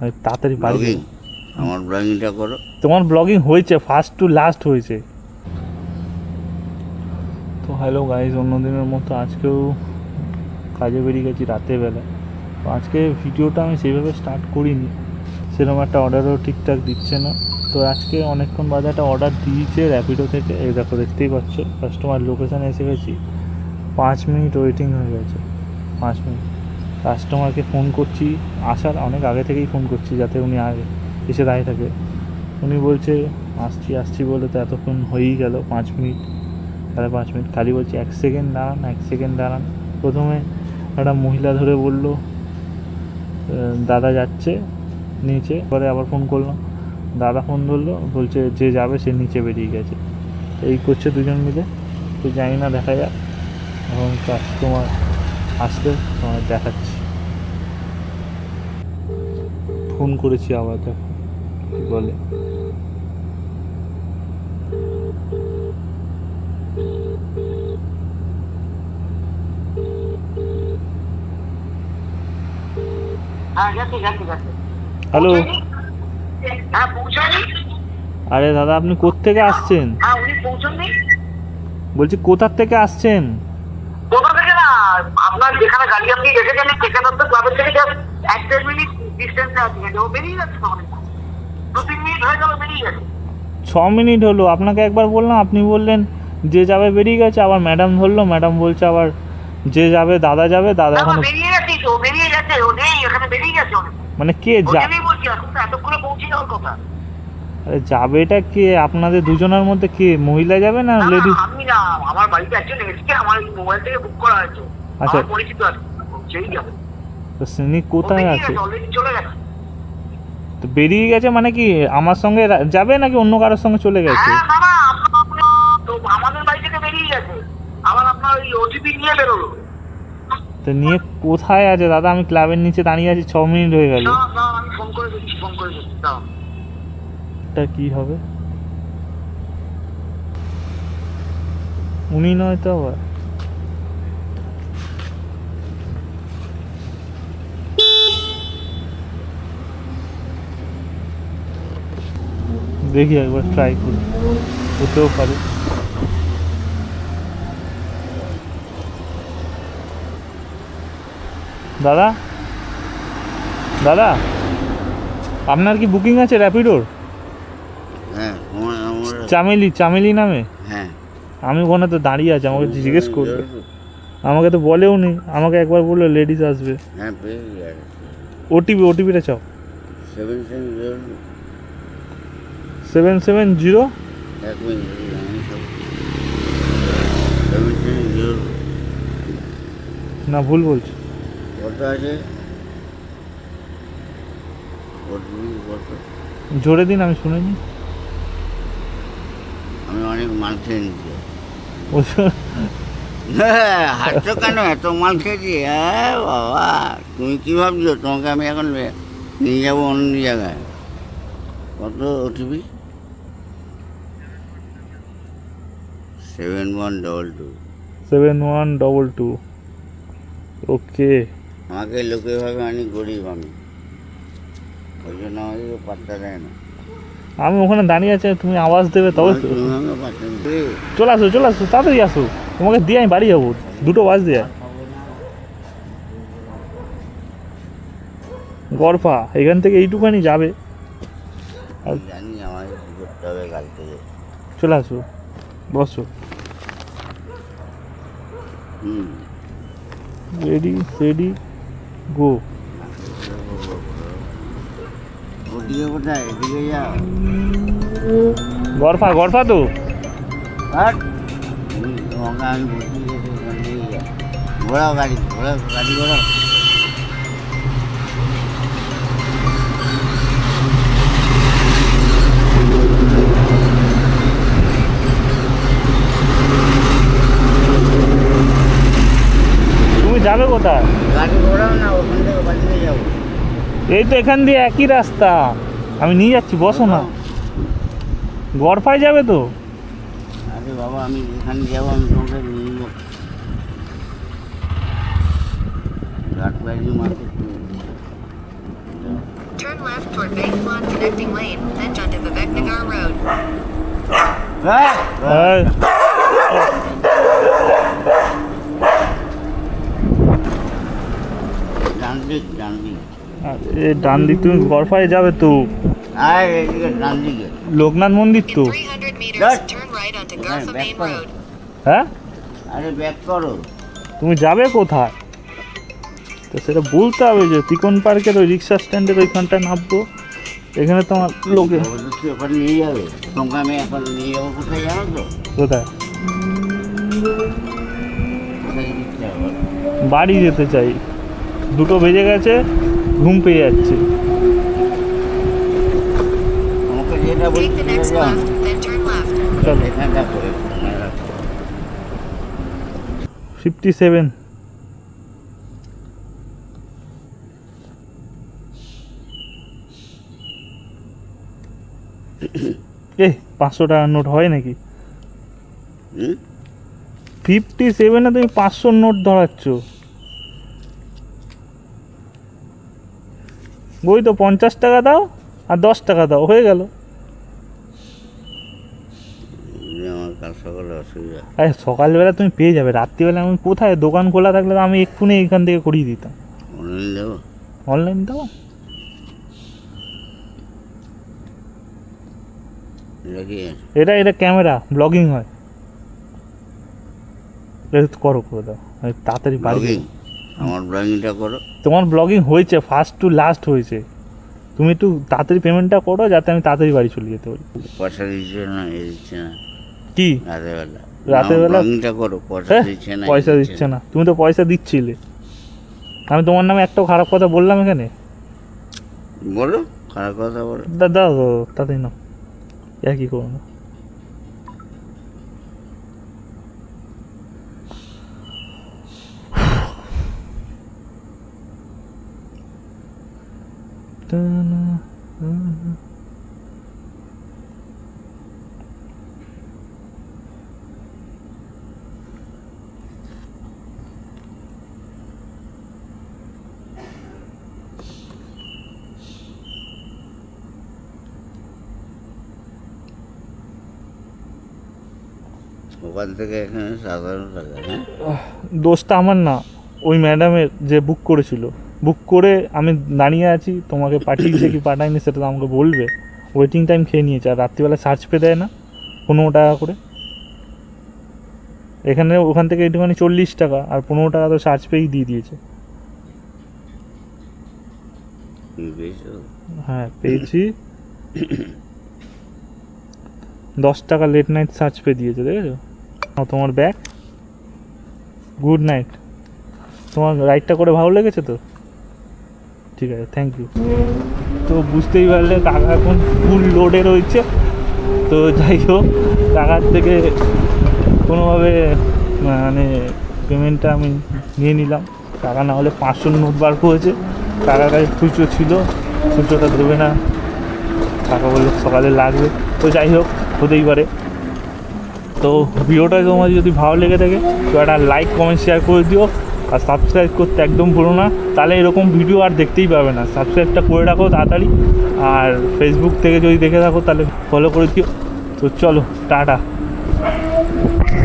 আমি তাড়াতাড়ি বাড়ি আমার ব্লগিংটা করো। তোমার ব্লগিং হয়েছে ফার্স্ট টু লাস্ট হয়েছে। তো হ্যালো গাইজ অন্যদিনের মতো আজকেও কাজে বেরিয়ে গেছি রাতের বেলা তো আজকে ভিডিওটা আমি সেইভাবে স্টার্ট করিনি। সেরকম একটা অর্ডারও ঠিকঠাক দিচ্ছে না। তো আজকে অনেকক্ষণ বাদে একটা অর্ডার দিয়েছে র্যাপিডো থেকে। এই দেখো দেখতেই পাচ্ছ। কাস্টমার লোকেশানে এসে গেছি। পাঁচ মিনিট ওয়েটিং হয়ে গেছে। পাঁচ মিনিট। কাস্টমারকে ফোন করছি, আসার অনেক আগে থেকেই ফোন করছি যাতে উনি আগে এসে দাঁড়িয়ে থাকে। উনি বলছে, আসছি আসছি বলে তো এতক্ষণ হয়েই গেল, পাঁচ মিনিট, সাড়ে পাঁচ মিনিট। খালি বলছে, এক সেকেন্ড দাঁড়ান, এক সেকেন্ড দাঁড়ান। প্রথমে একটা মহিলা ধরে বলল দাদা যাচ্ছে নিচে। পরে আবার ফোন করলাম দাদা ফোন ধরলো, বলছে, যে যাবে, সে নিচে বেরিয়ে গেছে। এই করছে দুজন মিলে। তো জানি না, দেখা যাক। এখন কাস্টমার আসলে তোমার দেখাচ্ছি। ফোন করেছি আবার দেখো কি বলে? হ্যাঁ হ্যালো হ্যাঁ আরে দাদা আপনি কোত্থেকে আসছেন? হ্যাঁ বলছি কোথার থেকে আসছেন? কোথা না আপনার যেখানে গাড়ি আপনি রেখেছেন সেখানে তো ক্লাবের থেকে জাস্ট এক দেড় মিনিট ডিস্টেন্সে আছে ও বেরিয়ে যাচ্ছে দু তিন মিনিট হয়ে গেল বেরিয়ে গেছে। ছ মিনিট হলো। আপনাকে একবার বললাম আপনি বললেন যে যাবে বেরিয়ে গেছে আবার ম্যাডাম ধরলো ম্যাডাম বলছে আবার যে যাবে দাদা যাবে দাদা এখন বেরিয়ে গেছে তো বেরিয়ে গেছে ও নেই এখানে বেরিয়ে গেছে মানে কে যা এতক্ষণে পৌঁছে যাওয়ার কথা। আরে যাবে এটা কে? আপনাদের দুজনের মধ্যে কে? মহিলা যাবে না লেডিস আমি না আমার বাড়িতে একজন এসছে আমার মোবাইল থেকে বুক করা হয়েছে। আচ্ছা। পরিচিত আছে। সেই যাবে। তিনি ও কোথায় আছে? অলরেডি চলে গেছে। তো বেরিয়ে গেছে মানে কি আমার সঙ্গে যাবে নাকি অন্য কারোর সঙ্গে চলে গেছে? হ্যাঁ তো আমাদের বাড়ি থেকে বেরিয়ে গেছে। আবার আপনার ওই ওটিপি নিয়ে বেরোলো। তো নিয়ে কোথায় আছে? দাদা আমি ক্লাবের নিচে দাঁড়িয়ে আছি ছ মিনিট হয়ে গেল। না না আমি ফোন করে দিচ্ছি ফোন করে দিচ্ছি দাও কি হবে? উনি নয় তো আবার। দেখি একবার ট্রাই করি। হতেও পারে। দাদা? দাদা? আপনার কি বুকিং আছে র্যাপিডোর হ্যাঁ চামেলি চামেলি নামে? হ্যাঁ। আমি ওখানে তো দাঁড়িয়ে আছি আমাকে জিজ্ঞেস করবে। আমাকে তো বলেও নি আমাকে একবার বলল লেডিস আসবে। হ্যাঁ ওটিপি ওটিপিটা চাও। সেভেন সেভেন জিরো এক মিনিট না, ভুল বলছি। কত আছে জোরে দিন, আমি শুনিনি আমি অনেক মাল খেয়ে নিচ্ছি হ্যাঁ হাঁটছো কেন? এত মাল খেয়েছি? হ্যাঁ বাবা। তুমি কী ভাবছ? তোমাকে আমি এখন নিয়ে যাব অন্য জায়গায়। কত OTP seven one double two seven one double two okay আমাকে লোকে ভাবে আমি গরিব আমি। ওই জন্য আমাকে পাত্তা দেয় না। আমি ওখানে দাঁড়িয়ে আছি তুমি আওয়াজ দেবে তবে তো। চলে আসো চলে আসো তাড়াতাড়ি আসো। তোমাকে দিয়ে আমি বাড়ি যাব দুটো বাজ দিয়ে। গরফা এখান থেকে এইটুখানি যাবে। জানি থেকে। চলে আসো বসো। Ready ready go Garfa Garfa তো? ঘোরাও গাড়ি ঘোড়া গাড়ি ঘোরাও যাবে কোথায়? গাড়ি ঘোরাও না ওখান থেকে যাব। এই তো এখান দিয়ে একই রাস্তা। আমি নিয়ে যাচ্ছি বসো না। গরফায় যাবে তো? আরে বাবা আমি এখানে যাব আমি তোমাকে নিয়ে যাব। Market Turn left toward Bank connecting lane, then onto Vivek Nagar Road. হ্যাঁ এই, ডান দিক ডান দিক। এ ডান দিক তুমি গড়ফায় যাবে তো? আর এদিকে ডান দিকে। লোকনাথ মন্দির তো? 300 meters, Right. turn right onto Right, Garfa back Main on. Road. হ্যাঁ? আরে ব্যাক করো। তুমি যাবে কোথায়? তো সেটা বলতে হবে যে তিকন পার্কের ওই রিক্সা স্ট্যান্ডের ওইখানটায় নামবো। এখানে তোমার লোকে অবশ্যই নিয়ে যাবে। তোমাকে আমি এখন নিয়ে যাব কোথায় জানো তো? বাড়ি যেতে চাই। দুটো বেজে গেছে ঘুম পেয়ে যাচ্ছে। ফিফটি সেভেন এ পাঁচশো টাকার নোট হয় নাকি? ফিফটি সেভেনে তুমি পাঁচশোর নোট ধরাচ্ছ। ওই তো পঞ্চাশ টাকা দাও আর দশ টাকা দাও হয়ে গেল। আমার অসুবিধা। আরে সকালবেলা তুমি পেয়ে যাবে রাত্রিবেলা আমি কোথায় দোকান খোলা থাকলে আমি এক্ষুনি এখান থেকে করিয়ে দিতাম। অনলাইন দেবো? অনলাইন দাও এটা এটা ক্যামেরা ব্লগিং হয়। করো করে দাও। আমি তাড়াতাড়ি বাড়ি। আমার ব্লগিংটা করো। তোমার ব্লগিং হয়েছে ফার্স্ট টু লাস্ট হয়েছে। তুমি একটু তাড়াতাড়ি পেমেন্টটা করো যাতে আমি তাড়াতাড়ি বাড়ি চলে যেতে পারি। পয়সা দিচ্ছে না এ দিচ্ছে না। কি? রাতের বেলা ব্লগিংটা করো পয়সা হ্যাঁ, দিচ্ছে না পয়সা দিচ্ছে না। তুমি তো পয়সা দিচ্ছিলে। আমি তোমার নামে একটাও খারাপ কথা বললাম এখানে? বলো খারাপ কথা বলো। দা দাও দাও, তাড়াতাড়ি নাও। একই করো না। ওখান থেকে এখানে সাধারণ টাকা হ্যাঁ? দোষটা আমার না। ওই ম্যাডামের যে বুক করেছিল। বুক করে আমি দাঁড়িয়ে আছি তোমাকে পাঠিয়েছে কি পাঠায়নি সেটা তো আমাকে বলবে। ওয়েটিং টাইম খেয়ে নিয়েছে আর রাত্রিবেলা সার্চ পে দেয় না পনেরো টাকা করে। এখানে ওখান থেকে একটুখানি চল্লিশ টাকা আর পনেরো টাকা তো সার্চ পেই দিয়ে দিয়েছে। হ্যাঁ পেয়েছি। দশ টাকা লেট নাইট সার্চ পে দিয়েছে দেখেছ? তোমার ব্যাগ গুড নাইট তোমার রাইডটা করে ভালো লেগেছে তো? ঠিক আছে থ্যাংক ইউ তো বুঝতেই পারলে কাকা এখন ফুল লোডে রয়েছে। তো যাই হোক, কাকার থেকে কোনোভাবে মানে পেমেন্টটা আমি নিয়ে নিলাম। টাকা না হলে পাঁচশো নোট বার করেছে। কাকার কাছে খুচরো ছিল, খুচরোটা দেবে না। টাকা বললে সকালে লাগবে। তো যাই হোক, হতেই পারে। তো ভিডিওটা তোমার যদি ভালো লেগে থাকে, তো একটা লাইক কমেন্ট শেয়ার করে দিও। আর সাবস্ক্রাইব করতে একদম ভুলো না। তাহলে এরকম ভিডিও আর দেখতেই পাবে না। সাবস্ক্রাইবটা করে রাখো তাড়াতাড়ি। আর ফেসবুক থেকে যদি দেখে থাকো, তাহলে ফলো করে দিও। তো চলো, টাটা।